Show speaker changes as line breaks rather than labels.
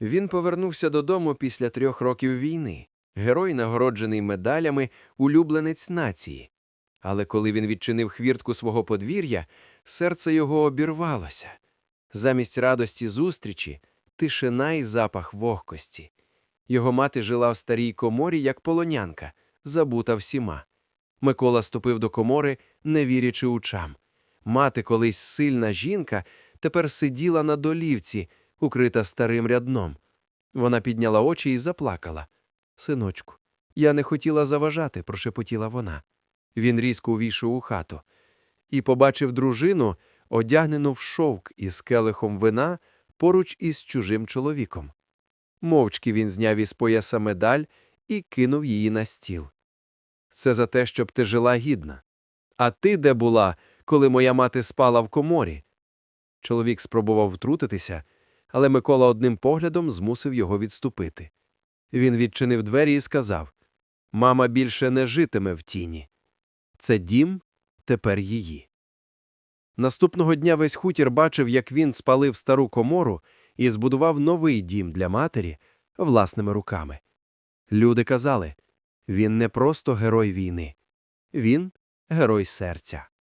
Він повернувся додому після трьох років війни, герой, нагороджений медалями, улюбленець нації. Але коли він відчинив хвіртку свого подвір'я, серце його обірвалося. Замість радості зустрічі тишина і запах вогкості. Його мати жила в старій коморі, як полонянка, забута всіма. Микола ступив до комори, не вірячи очам. Мати, колись сильна жінка, тепер сиділа на долівці, укрита старим рядном. Вона підняла очі і заплакала. Синочку, я не хотіла заважати, прошепотіла вона. Він різко увійшов у хату і побачив дружину, одягнену в шовк із келихом вина поруч із чужим чоловіком. Мовчки він зняв із пояса медаль і кинув її на стіл. Це за те, щоб ти жила гідна. А ти де була, коли моя мати спала в коморі? Чоловік спробував втрутитися, але Микола одним поглядом змусив його відступити. Він відчинив двері і сказав Мама більше не житиме в тіні. Це дім тепер її. Наступного дня весь хутір бачив, як він спалив стару комору і збудував новий дім для матері власними руками. Люди казали він не просто герой війни, він герой серця.